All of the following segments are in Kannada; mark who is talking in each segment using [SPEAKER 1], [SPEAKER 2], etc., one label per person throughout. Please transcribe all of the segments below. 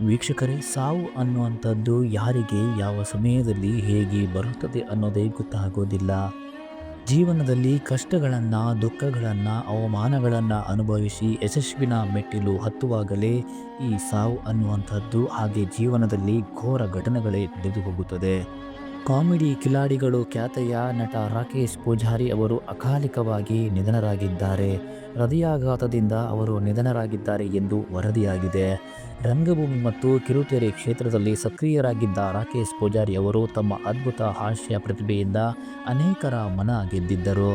[SPEAKER 1] ವೀಕ್ಷಕರೇ, ಸಾವು ಅನ್ನುವಂಥದ್ದು ಯಾರಿಗೆ, ಯಾವ ಸಮಯದಲ್ಲಿ ಹೇಗೆ ಬರುತ್ತದೆ ಅನ್ನೋದೇ ಗೊತ್ತಾಗೋದಿಲ್ಲ. ಜೀವನದಲ್ಲಿ ಕಷ್ಟಗಳನ್ನು, ದುಃಖಗಳನ್ನು, ಅವಮಾನಗಳನ್ನು ಅನುಭವಿಸಿ ಯಶಸ್ವಿನ ಮೆಟ್ಟಿಲು ಹತ್ತುವಾಗಲೇ ಈ ಸಾವು ಅನ್ನುವಂಥದ್ದು ಹಾಗೆ ಜೀವನದಲ್ಲಿ ಘೋರ ಘಟನೆಗಳೇ ನಡೆದು ಹೋಗುತ್ತದೆ ಕಾಮಿಡಿ ಕಿಲಾಡಿಗಳು ಖ್ಯಾತೆಯ ನಟ ರಾಕೇಶ್ ಪೂಜಾರಿ ಅವರು ಅಕಾಲಿಕವಾಗಿ ನಿಧನರಾಗಿದ್ದಾರೆ. ಹೃದಯಾಘಾತದಿಂದ ಅವರು ನಿಧನರಾಗಿದ್ದಾರೆ ಎಂದು ವರದಿಯಾಗಿದೆ. ರಂಗಭೂಮಿ ಮತ್ತು ಕಿರುತೆರೆ ಕ್ಷೇತ್ರದಲ್ಲಿ ಸಕ್ರಿಯರಾಗಿದ್ದ ರಾಕೇಶ್ ಪೂಜಾರಿ ಅವರು ತಮ್ಮ ಅದ್ಭುತ ಹಾಸ್ಯ ಪ್ರತಿಭೆಯಿಂದ ಅನೇಕರ ಮನ ಗೆದ್ದಿದ್ದರು.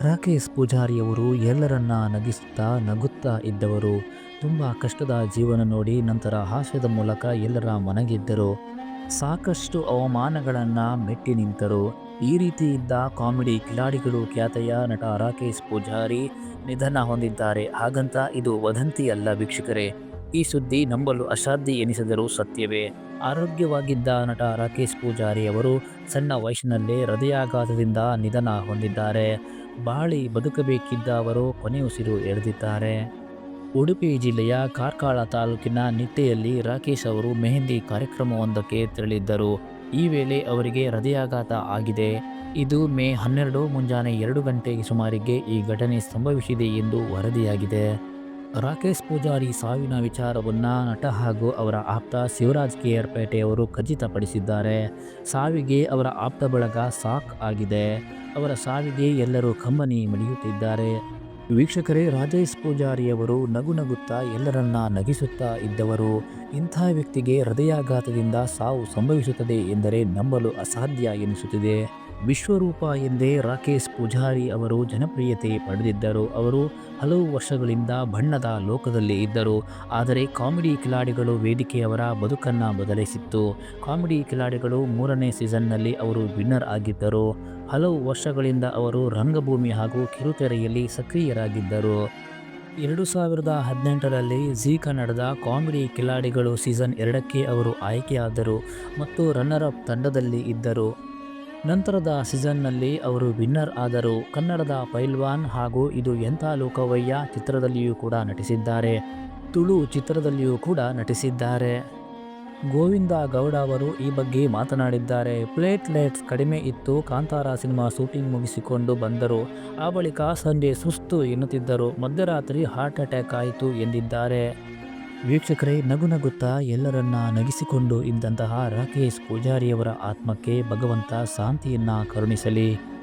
[SPEAKER 1] ರಾಕೇಶ್ ಪೂಜಾರಿಯವರು ಎಲ್ಲರನ್ನ ನಗಿಸುತ್ತಾ ನಗುತ್ತಾ ಇದ್ದವರು. ತುಂಬ ಕಷ್ಟದ ಜೀವನ ನೋಡಿ ನಂತರ ಹಾಸ್ಯದ ಮೂಲಕ ಎಲ್ಲರ ಮನಗೆದ್ದರು ಸಾಕಷ್ಟು ಅವಮಾನಗಳನ್ನು ಮೆಟ್ಟಿ ನಿಂತರು. ಈ ರೀತಿ ಇದ್ದ ಕಾಮಿಡಿ ಕಿಲಾಡಿಗಳು ಖ್ಯಾತೆಯ ನಟ ರಾಕೇಶ್ ಪೂಜಾರಿ ನಿಧನ ಹೊಂದಿದ್ದಾರೆ. ಹಾಗಂತ ಇದು ವದಂತಿ ಅಲ್ಲ ವೀಕ್ಷಕರೇ. ಈ ಸುದ್ದಿ ನಂಬಲು ಅಸಾಧ್ಯ ಎನಿಸಿದರೂ ಸತ್ಯವೇ. ಆರೋಗ್ಯವಾಗಿದ್ದ ನಟ ರಾಕೇಶ್ ಪೂಜಾರಿ ಅವರು ಸಣ್ಣ ವಯಸ್ಸಿನಲ್ಲೇ ಹೃದಯಾಘಾತದಿಂದ ನಿಧನ ಹೊಂದಿದ್ದಾರೆ. ಬಾಳಿ ಬದುಕಬೇಕಿದ್ದ ಅವರು ಕೊನೆಯುಸಿರು ಎಳೆದಿದ್ದಾರೆ. ಉಡುಪಿ ಜಿಲ್ಲೆಯ ಕಾರ್ಕಳ ತಾಲೂಕಿನ ನಿಟ್ಟೆಯಲ್ಲಿ ರಾಕೇಶ್ ಅವರು ಮೆಹಂದಿ ಕಾರ್ಯಕ್ರಮವೊಂದಕ್ಕೆ ತೆರಳಿದ್ದರು. ಈ ವೇಳೆ ಅವರಿಗೆ ಹೃದಯಾಘಾತ ಆಗಿದೆ. ಇದು ಮೇ ಹನ್ನೆರಡು, ಮುಂಜಾನೆ ಎರಡು ಗಂಟೆಗೆ ಸುಮಾರಿಗೆ ಈ ಘಟನೆ ಸಂಭವಿಸಿದೆ ಎಂದು ವರದಿಯಾಗಿದೆ. ರಾಕೇಶ್ ಪೂಜಾರಿ ಸಾವಿನ ವಿಚಾರವನ್ನು ನಟ ಹಾಗೂ ಅವರ ಆಪ್ತ ಶಿವರಾಜ್ ಅವರು ಖಚಿತಪಡಿಸಿದ್ದಾರೆ. ಸಾವಿಗೆ ಅವರ ಆಪ್ತ ಬಳಗ ಸಾಕ್ ಆಗಿದೆ. ಅವರ ಸಾವಿಗೆ ಎಲ್ಲರೂ ಕಂಬನಿ ಮಿಡಿಯುತ್ತಿದ್ದಾರೆ. ವೀಕ್ಷಕರೇ, ರಾಜೇಶ್ ಪೂಜಾರಿಯವರು ನಗು ನಗುತ್ತಾ ಎಲ್ಲರನ್ನ ನಗಿಸುತ್ತಾ ಇದ್ದವರು, ಇಂಥ ವ್ಯಕ್ತಿಗೆ ಹೃದಯಾಘಾತದಿಂದ ಸಾವು ಸಂಭವಿಸುತ್ತದೆ ಎಂದರೆ ನಂಬಲು ಅಸಾಧ್ಯ ಎನಿಸುತ್ತಿದೆ. ವಿಶ್ವರೂಪ ಎಂದೇ ರಾಕೇಶ್ ಪೂಜಾರಿ ಅವರು ಜನಪ್ರಿಯತೆ ಪಡೆದಿದ್ದರು. ಅವರು ಹಲವು ವರ್ಷಗಳಿಂದ ಬಣ್ಣದ ಲೋಕದಲ್ಲಿ ಇದ್ದರು. ಆದರೆ ಕಾಮಿಡಿ ಕಿಲಾಡಿಗಳು ವೇದಿಕೆಯವರ ಬದುಕನ್ನು ಬದಲಿಸಿತ್ತು. ಕಾಮಿಡಿ ಕಿಲಾಡಿಗಳು ಮೂರನೇ ಸೀಸನ್ನಲ್ಲಿ ಅವರು ವಿನ್ನರ್ ಆಗಿದ್ದರು. ಹಲವು ವರ್ಷಗಳಿಂದ ಅವರು ರಂಗಭೂಮಿ ಹಾಗೂ ಕಿರುತೆರೆಯಲ್ಲಿ ಸಕ್ರಿಯರಾಗಿದ್ದರು. ಎರಡು ಸಾವಿರದ ಹದಿನೆಂಟರಲ್ಲಿ ಜಿ ಕನ್ನಡದ ಕಾಮಿಡಿ ಕಿಲಾಡಿಗಳು ಸೀಸನ್ ಎರಡಕ್ಕೆ ಅವರು ಆಯ್ಕೆಯಾದರು ಮತ್ತು ರನ್ನರ್ ಅಪ್ ತಂಡದಲ್ಲಿ ಇದ್ದರು. ನಂತರದ ಸೀಸನ್ನಲ್ಲಿ ಅವರು ವಿನ್ನರ್ ಆದರು. ಕನ್ನಡದ ಪೈಲ್ವಾನ್ ಹಾಗೂ ಇದು ಎಂಥ ಲೋಕವಯ್ಯ ಚಿತ್ರದಲ್ಲಿಯೂ ಕೂಡ ನಟಿಸಿದ್ದಾರೆ. ತುಳು ಚಿತ್ರದಲ್ಲಿಯೂ ಕೂಡ ನಟಿಸಿದ್ದಾರೆ. ಗೋವಿಂದ ಗೌಡ ಅವರು ಈ ಬಗ್ಗೆ ಮಾತನಾಡಿದ್ದಾರೆ. ಪ್ಲೇಟ್ಲೆಟ್ಸ್ ಕಡಿಮೆ ಇತ್ತು. ಕಾಂತಾರ ಸಿನಿಮಾ ಶೂಟಿಂಗ್ ಮುಗಿಸಿಕೊಂಡು ಬಂದರು. ಆ ಬಳಿಕ ಸಂಜೆ ಸುಸ್ತು ಎನ್ನುತ್ತಿದ್ದರು. ಮಧ್ಯರಾತ್ರಿ ಹಾರ್ಟ್ ಅಟ್ಯಾಕ್ ಆಯಿತು ಎಂದಿದ್ದಾರೆ. ವೀಕ್ಷಕರೇ, ನಗು ನಗುತ್ತಾ ಎಲ್ಲರನ್ನ ನಗಿಸಿಕೊಂಡು ಇದ್ದಂತಹ ರಾಕೇಶ್ ಪೂಜಾರಿಯವರ ಆತ್ಮಕ್ಕೆ ಭಗವಂತ ಶಾಂತಿಯನ್ನ ಕರುಣಿಸಲಿ.